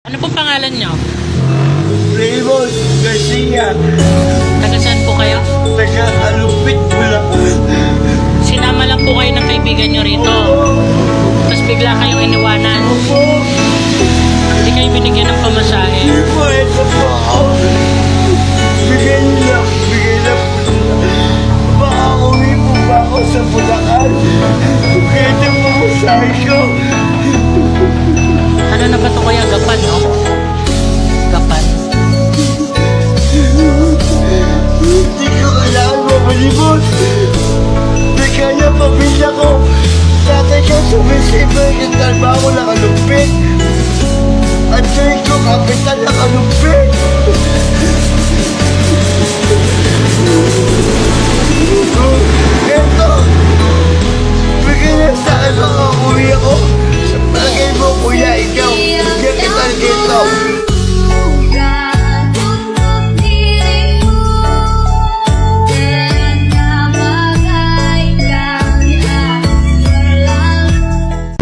Ano pong pangalan nyo? Raymond Garcia. Taga saan po kayo? Taga Alupit, Bulacan. Sinama lang po kayo ng kaibigan nyo Sumisipan yung talba ko nakalupit.